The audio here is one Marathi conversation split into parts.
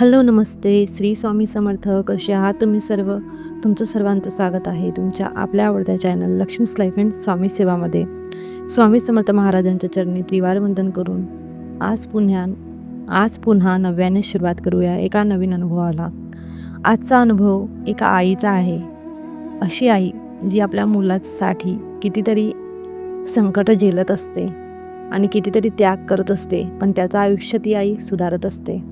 हॅलो नमस्ते. श्री स्वामी समर्थ कसे आहात तुम्ही सर्व? तुमचं सर्वांचं स्वागत आहे तुमच्या आपल्या आवडत्या channel Laxmi's life and Swami सेवामध्ये. स्वामी समर्थ महाराजांच्या चरणी त्रिवार वंदन करून आज पुन्हा आज पुन्हा नव्याने सुरुवात करूया एका नवीन अनुभवाला. आजचा अनुभव एका आईचा आहे. अशी आई जी आपल्या मुलासाठी कितीतरी संकट झेलत असते आणि कितीतरी त्याग करत असते पण त्याचं आयुष्य ती आई सुधारत असते.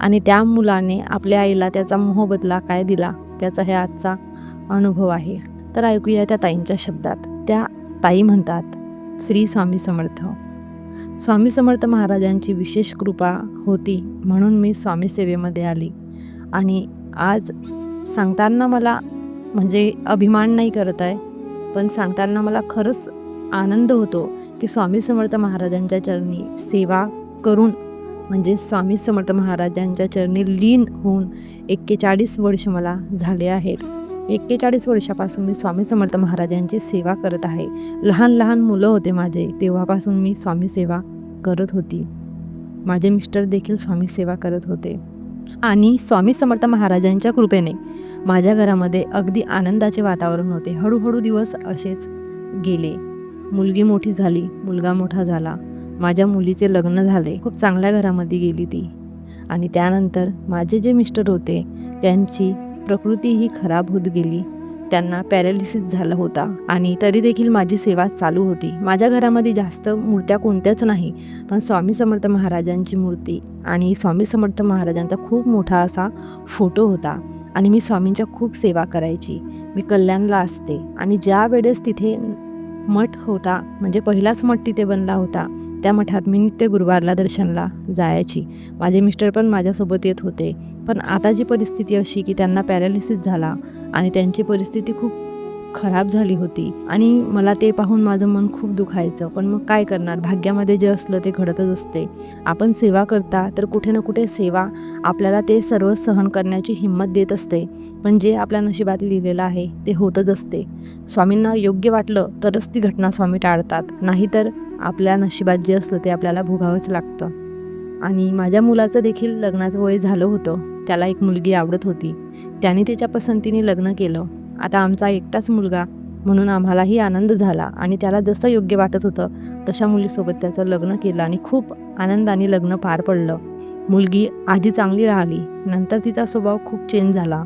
आणि त्या मुलाने आपल्या आईला त्याचा मोहबदला काय दिला त्याचा हे आजचा अनुभव आहे. तर ऐकूया त्या ताईंच्या शब्दात. त्या ताई म्हणतात श्री स्वामी समर्थ. स्वामी समर्थ महाराजांची विशेष कृपा होती म्हणून मी स्वामी सेवेमध्ये आली. आणि आज सांगताना मला म्हणजे अभिमान नाही करत आहे पण सांगताना मला खरंच आनंद होतो की स्वामी समर्थ महाराजांच्या चरणी सेवा करून म्हणजे स्वामी समर्थ महाराजांच्या चरणी लीन होऊन एक्केचाळीस वर्ष मला झाले आहेत. एक्केचाळीस वर्षापासून मी स्वामी समर्थ महाराजांची सेवा करत आहे. लहान लहान मुलं होते माझे तेव्हापासून मी स्वामी सेवा करत होती. माझे मिस्टर देखील स्वामी सेवा करत होते. आणि स्वामी समर्थ महाराजांच्या कृपेने माझ्या घरामध्ये अगदी आनंदाचे वातावरण होते. हळूहळू दिवस असेच गेले. मुलगी मोठी झाली मुलगा मोठा झाला. माझ्या मुलीचे लग्न झाले. खूप चांगल्या घरामध्ये गेली ती. आणि त्यानंतर माझे जे मिस्टर होते त्यांची प्रकृती ही खराब होत गेली. त्यांना पॅरालिसिस झाला होता. आणि तरी देखील माझी सेवा चालू होती. माझ्या घरामध्ये जास्त मूर्त्या कोणत्याच नाही पण स्वामी समर्थ महाराजांची मूर्ती आणि स्वामी समर्थ महाराजांचा खूप मोठा असा फोटो होता. आणि मी स्वामींच्या खूप सेवा करायची. मी कल्याणला असते. आणि ज्या वेळेस तिथे मठ होता म्हणजे पहिलाच मठ तिथे बनला होता त्या मठात मी नित्य गुरुवारला दर्शनला जायची. माझे मिस्टर पण माझ्यासोबत येत होते. पण आता जी परिस्थिती अशी की त्यांना पॅरालिसिस झाला आणि त्यांची परिस्थिती खूप खराब झाली होती आणि मला ते पाहून माझं मन खूप दुखायचं. पण मग काय करणार? भाग्यामध्ये जे असलं ते घडतच असते. आपण सेवा करता तर कुठे ना कुठे सेवा आपल्याला ते सर्व सहन करण्याची हिंमत देत असते. पण जे आपल्या नशिबात लिहिलेलं आहे ते होतच असते. स्वामींना योग्य वाटलं तरच ती घटना स्वामी टाळतात. नाहीतर आपल्या नशिबात जे असलं ते आपल्याला भोगावंच लागतं. आणि माझ्या मुलाचं देखील लग्नाचं वय झालं होतं. त्याला एक मुलगी आवडत होती. त्याने त्याच्या पसंतीने लग्न केलं. आता आमचा एकटाच मुलगा. म्हणून आम्हालाही आनंद झाला आणि त्याला जसं योग्य वाटत होतं तशा मुलीसोबत त्याचं लग्न केलं आणि खूप आनंदाने लग्न पार पडलं. मुलगी आधी चांगली राहिली. नंतर तिचा स्वभाव खूप चेंज झाला.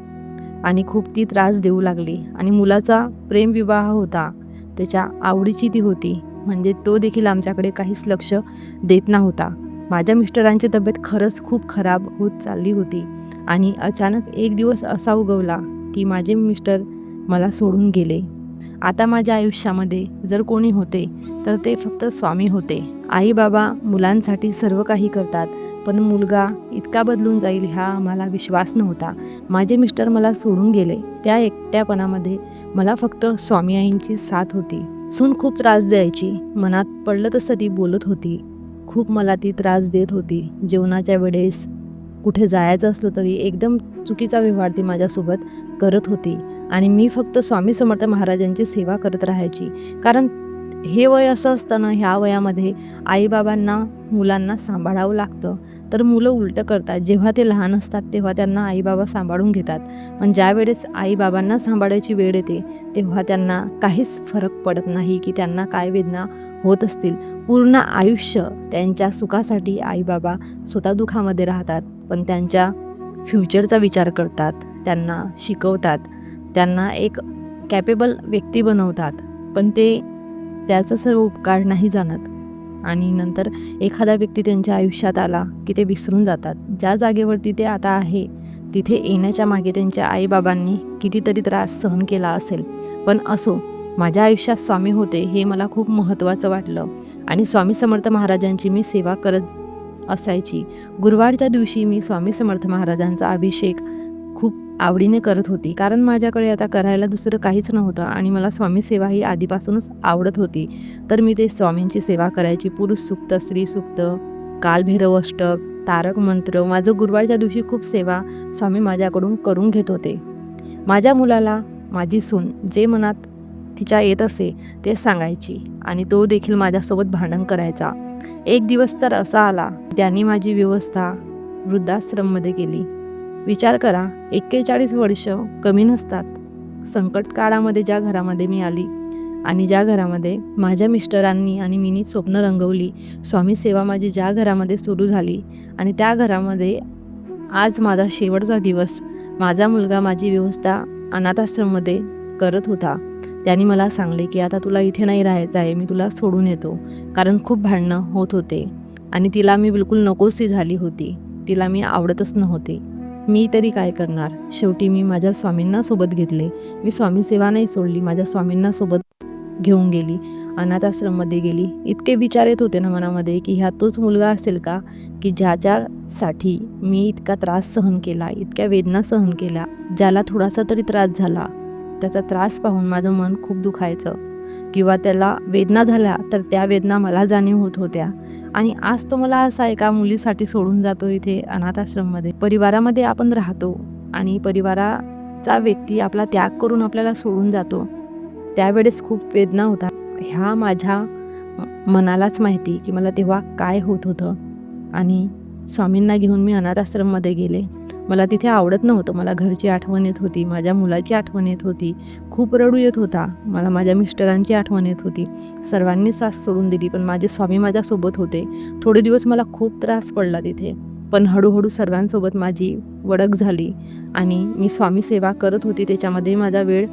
आणि खूप ती त्रास देऊ लागली. आणि मुलाचा प्रेमविवाह होता. त्याच्या आवडीची ती होती. म्हणजे तो देखील आमच्याकडे काहीच लक्ष देत नव्हता. माझ्या मिस्टरांची तब्येत खरंच खूप खराब होत चालली होती आणि अचानक एक दिवस असा उगवला की माझे मिस्टर मला सोडून गेले. आता माझ्या आयुष्यामध्ये जर कोणी होते तर ते फक्त स्वामी होते. आई बाबा मुलांसाठी सर्व काही करतात पण मुलगा इतका बदलून जाईल ह्या आम्हाला विश्वास नव्हता. माझे मिस्टर मला सोडून गेले. त्या एकट्यापणामध्ये मला फक्त स्वामी आईंची साथ होती. सून खूप त्रास द्यायची. मनात पडलं तसं ती बोलत होती. खूप मला ती त्रास देत होती. जेवणाच्या वेळेस कुठे जायचं असलं तरी एकदम चुकीचा व्यवहार ती माझ्यासोबत करत होती. आणि मी फक्त स्वामी समर्थ महाराजांची सेवा करत राहायची. कारण हे वय असं असतं ना ह्या वयामध्ये आईबाबांना मुलांना सांभाळावं लागतं. तर मुलं उलटं करतात. जेव्हा ते लहान असतात तेव्हा त्यांना आईबाबा सांभाळून घेतात. पण ज्या वेळेस आईबाबांना सांभाळायची वेळ येते तेव्हा त्यांना काहीच फरक पडत नाही की त्यांना काय वेदना होत असतील. पूर्ण आयुष्य त्यांच्या सुखासाठी आईबाबा स्वतः दुखामध्ये राहतात पण त्यांच्या फ्युचरचा विचार करतात त्यांना शिकवतात त्यांना एक कॅपेबल व्यक्ती बनवतात. पण ते त्याचा सर्व उपकार नाही जाणत. आणि नंतर एखादा व्यक्ती त्यांच्या आयुष्यात आला की ते विसरून जातात. ज्या जागेवरती ते आता आहे तिथे येण्याच्या मागे त्यांच्या आईबाबांनी कितीतरी त्रास सहन केला असेल. पण असो माझ्या आयुष्यात स्वामी होते हे मला खूप महत्त्वाचं वाटलं. आणि स्वामी समर्थ महाराजांची मी सेवा करत असायची. गुरुवारच्या दिवशी मी स्वामी समर्थ महाराजांचा अभिषेक आवडीने करत होती. कारण माझ्याकडे आता करायला दुसरं काहीच नव्हतं आणि मला स्वामी सेवा ही आधीपासूनच आवडत होती. तर मी ते स्वामींची सेवा करायची. पुरुष सुक्त स्त्री सुक्त कालभैरव अष्टक तारक मंत्र माझं गुरुवारच्या दिवशी खूप सेवा स्वामी माझ्याकडून करून घेत होते. माझ्या मुलाला माझी सून जे मनात तिच्या येत असे ते सांगायची आणि तो देखील माझ्यासोबत भांडण करायचा. एक दिवस तर असा आला त्यांनी माझी व्यवस्था वृद्धाश्रममध्ये केली. विचार करा एक्केचाळीस वर्ष कमी नसतात. संकट काळामध्ये ज्या घरामध्ये मी आली आणि ज्या घरामध्ये माझ्या मिस्टरांनी आणि मीनी स्वप्न रंगवली स्वामी सेवा माझी ज्या घरामध्ये सुरू झाली आणि त्या घरामध्ये आज माझा शेवटचा दिवस माझा मुलगा माझी व्यवस्था अनाथाश्रममध्ये करत होता. त्यांनी मला सांगले की आता तुला इथे नाही राहायचं आहे मी तुला सोडून येतो. कारण खूप भांडणं होत होते आणि तिला मी बिलकुल नकोसी झाली होती. तिला मी आवडतच नव्हते. मी तरी काय करणार? शेवटी मी माझ्या स्वामींना सोबत घेतले. मी स्वामी सेवा नाही सोडली माझ्या स्वामींना सोबत घेऊन गेली. अनाथाश्रममध्ये गेली. इतके विचार येत होते ना मनामध्ये की ह्या तोच मुलगा असेल का? की ज्याच्यासाठी मी इतका त्रास सहन केला इतक्या वेदना सहन केल्या ज्याला थोडासा तरी त्रास झाला. त्याचा त्रास पाहून माझं मन खूप दुखायचं. किंवा त्याला वेदना झाल्या तर त्या वेदना मला जाणीव होत होत्या. आणि आज तो मला असा एका मुलीसाठी सोडून जातो इथे अनाथाश्रममध्ये. परिवारामध्ये आपण राहतो आणि परिवाराचा व्यक्ती आपला त्याग करून आपल्याला सोडून जातो. त्यावेळेस खूप वेदना होता ह्या माझ्या मनालाच माहिती की मला तेव्हा काय होत होतं. आणि स्वामींना घेऊन मी अनाथाश्रममध्ये गेले. मला तिथे आवडत नव्हतं. मला घरची आठवण येत होती. माझ्या मुलाची आठवण येत होती. खूप रडू येत होता. मला माझ्या मिस्टरांची आठवण येत होती. सर्वांनी साथ सोडून दिली पण माझे स्वामी माझ्यासोबत होते. थोडे दिवस मला खूप त्रास पडला तिथे. पण हळूहळू सर्वांसोबत माझी वडक झाली आणि मी स्वामी सेवा करत होती. त्याच्यामध्ये माझा वेळ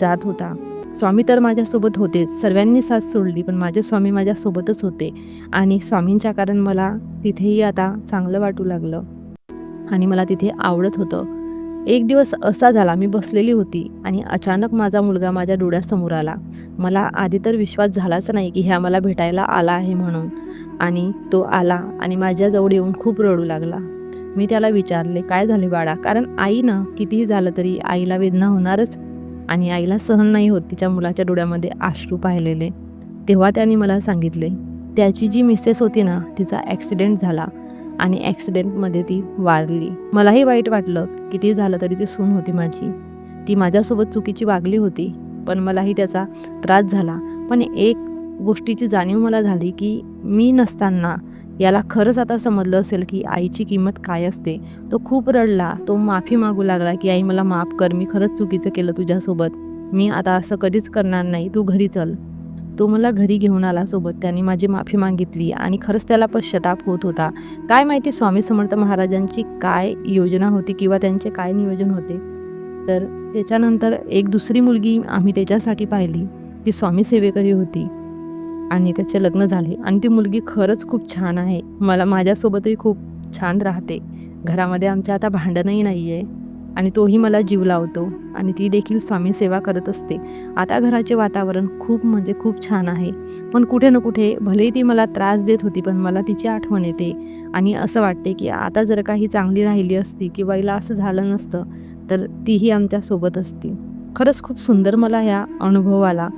जात होता. स्वामी तर माझ्यासोबत होतेच. सर्वांनी साथ सोडली पण माझे स्वामी माझ्यासोबतच होते. आणि स्वामींच्या कारण मला तिथेही आता चांगलं वाटू लागलं. आणि मला तिथे आवडत होतं. एक दिवस असा झाला मी बसलेली होती आणि अचानक माझा मुलगा माझ्या डोळ्यासमोर आला. मला आधी तर विश्वास झालाच नाही की ह्या मला भेटायला आला आहे म्हणून. आणि तो आला आणि माझ्याजवळ येऊन खूप रडू लागला. मी त्याला विचारले काय झाले बाळा? कारण आई ना कितीही झालं तरी आईला वेदना होणारच आणि आईला सहन नाही होत तिच्या मुलाच्या डोळ्यामध्ये आश्रू पाहिलेले. तेव्हा त्याने मला सांगितले त्याची जी मिसेस होती ना तिचा ॲक्सिडेंट झाला. आणि ॲक्सिडेंटमध्ये ती वारली. मलाही वाईट वाटलं किती झालं तरी ती सून होती माझी. ती माझ्यासोबत चुकीची वागली होती पण मलाही त्याचा त्रास झाला. पण एक गोष्टीची जाणीव मला झाली की मी नसताना याला खरंच आता समजलं असेल की आईची किंमत काय असते. तो खूप रडला तो माफी मागू लागला की आई मला माफ कर मी खरंच चुकीचं केलं तुझ्यासोबत. मी आता असं कधीच करणार नाही तू घरी चल. तो मला घरी घेऊन आला सोबत. त्यांनी माझी माफी मागितली आणि खरंच त्याला पश्चाताप होत होता. काय माहिती स्वामी समर्थ महाराजांची काय योजना होती किंवा त्यांचे काय नियोजन होते? तर त्याच्यानंतर एक दुसरी मुलगी आम्ही त्याच्यासाठी पाहिली ती स्वामी सेवेकरी होती. आणि त्याचे लग्न झाले. आणि ती मुलगी खरंच खूप छान आहे. मला माझ्यासोबतही खूप छान राहते. घरामध्ये आमच्या आता भांडणही नाही आहे आणि तोही मला जीव लावतो. आणि ती देखील स्वामी सेवा करत असते. आता घराचे वातावरण खूप म्हणजे खूप छान आहे. पण कुठे ना कुठे भलेही ती मला त्रास देत होती पण मला तिची आठवण येते. आणि असं वाटते की आता जर काही चांगली राहिली असती किंवा हिला असं झालं नसतं तर तीही आमच्यासोबत असती. खरंच खूप सुंदर मला ह्या अनुभव आला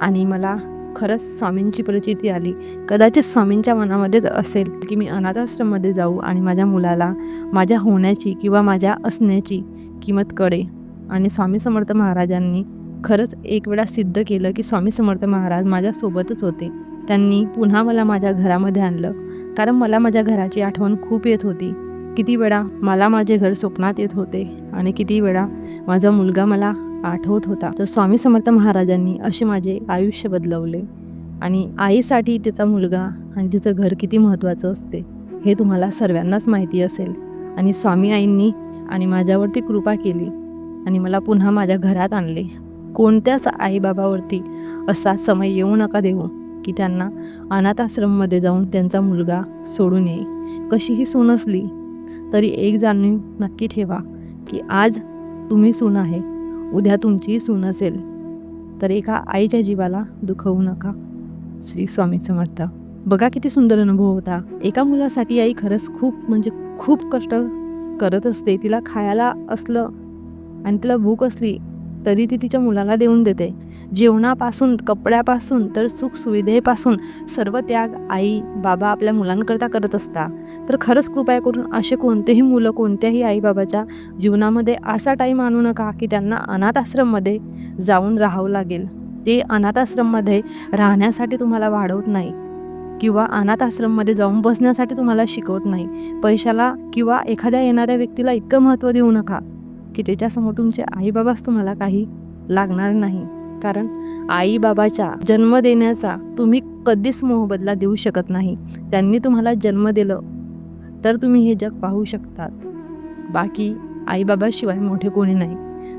आणि मला खरंच स्वामींची प्रचिती आली. कदाचित स्वामींच्या मनामध्येच असेल की मी अनाथाश्रममध्ये जाऊ आणि माझ्या मुलाला माझ्या होण्याची किंवा माझ्या असण्याची किंमत कळे आणि स्वामी समर्थ महाराजांनी खरंच एक वेळा सिद्ध केलं की स्वामी समर्थ महाराज माझ्यासोबतच होते. त्यांनी पुन्हा मला माझ्या घरामध्ये आणलं. कारण मला माझ्या घराची आठवण खूप येत होती. किती वेळा मला माझे घर स्वप्नात येत होते आणि किती वेळा माझा मुलगा मला आठवत होता. तर स्वामी समर्थ महाराजांनी असे माझे आयुष्य बदलवले आणि आईसाठी तिचा मुलगा आणि तिचं घर किती महत्त्वाचं असते हे तुम्हाला सर्वांनाच माहिती असेल. आणि स्वामी आईंनी आणि माझ्यावरती कृपा केली आणि मला पुन्हा माझ्या घरात आणले. कोणत्याच आईबाबावरती असा समय येऊ नका देऊ की त्यांना अनाथाश्रममध्ये जाऊन त्यांचा मुलगा सोडून येई. कशीही सून असली तरी एक जाणीव नक्की ठेवा की आज तुम्ही सून आहे. उद्या तुमची सून असेल तर एका आईच्या जीवाला दुखवू नका. श्री स्वामी समर्थ. बघा किती सुंदर अनुभव होता. एका मुलासाठी आई खरंच खूप म्हणजे खूप कष्ट करत असते. तिला खायला असलं आणि तिला भूक असली तरी ती तिच्या मुलाला देऊन देते. जेवणापासून कपड्यापासून तर सुखसुविधेपासून सर्व त्याग आई बाबा आपल्या मुलांकरता करत असता. तर खरंच कृपया करून असे कोणतेही मुलं कोणत्याही आईबाबाच्या जीवनामध्ये असा टाईम आणू नका की त्यांना अनाथ आश्रममध्ये जाऊन राहावं लागेल. ते अनाथ आश्रममध्ये राहण्यासाठी तुम्हाला वाढवत नाही किंवा अनाथ आश्रममध्ये जाऊन बसण्यासाठी तुम्हाला शिकवत नाही. पैशाला किंवा एखाद्या येणाऱ्या व्यक्तीला इतकं महत्त्व देऊ नका की त्याच्यासमोर तुमचे आईबाबाच तुम्हाला काही लागणार नाही. कारण आईबाबाच्या जन्म देण्याचा तुम्ही कधीच मोहबदला देऊ शकत नाही. त्यांनी तुम्हाला जन्म दिलं तर तुम्ही हे जग पाहू शकतात. बाकी आईबाबाशिवाय मोठे कोणी नाही.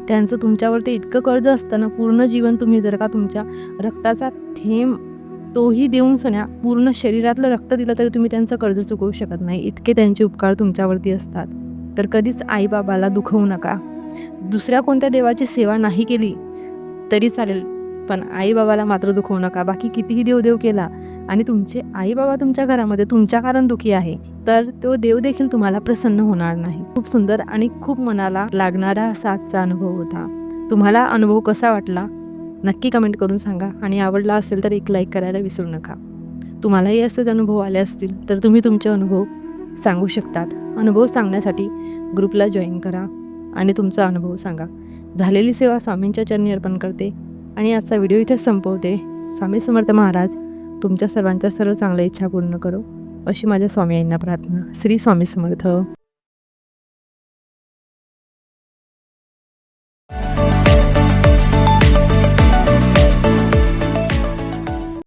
त्यांचं तुमच्यावरती इतकं कर्ज असतं ना पूर्ण जीवन तुम्ही जर का तुमच्या रक्ताचा थेंब तोही देऊन सण्या पूर्ण शरीरातलं रक्त दिलं तरी तुम्ही त्यांचं कर्ज चुकवू शकत नाही. इतके त्यांचे उपकार तुमच्यावरती असतात. तर कधीच आईबाबाला दुखवू नका. दुसऱ्या कोणत्या देवाची सेवा नाही केली तरी चालेल. पण आईबाबाला मात्र दुखवू नका. बाकी कितीही देवदेव केला आणि तुमचे आईबाबा तुमच्या घरामध्ये तुमच्या कारण दुखी आहे तर तो देव देखील तुम्हाला प्रसन्न होणार नाही. खूप सुंदर आणि खूप मनाला लागणारा असा आजचा अनुभव होता. तुम्हाला अनुभव कसा वाटला? नक्की कमेंट करून सांगा. आणि आवडला असेल तर एक लाईक करायला विसरू नका. तुम्हालाही असेच अनुभव आले असतील तर तुम्ही तुमचे अनुभव सांगू शकतात. अनुभव सांगण्यासाठी ग्रुपला जॉईन करा. आणि तुमचा अनुभव सांगा. झालेली सेवा स्वामींच्या चरणी अर्पण करते आणि आजचा व्हिडिओ इथेच संपवते. स्वामी समर्थ महाराज तुमच्या सर्वांच्या सर्व चांगल्या इच्छा पूर्ण करो. अशी माझ्या स्वामी यांना प्रार्थना. श्री स्वामी समर्थ.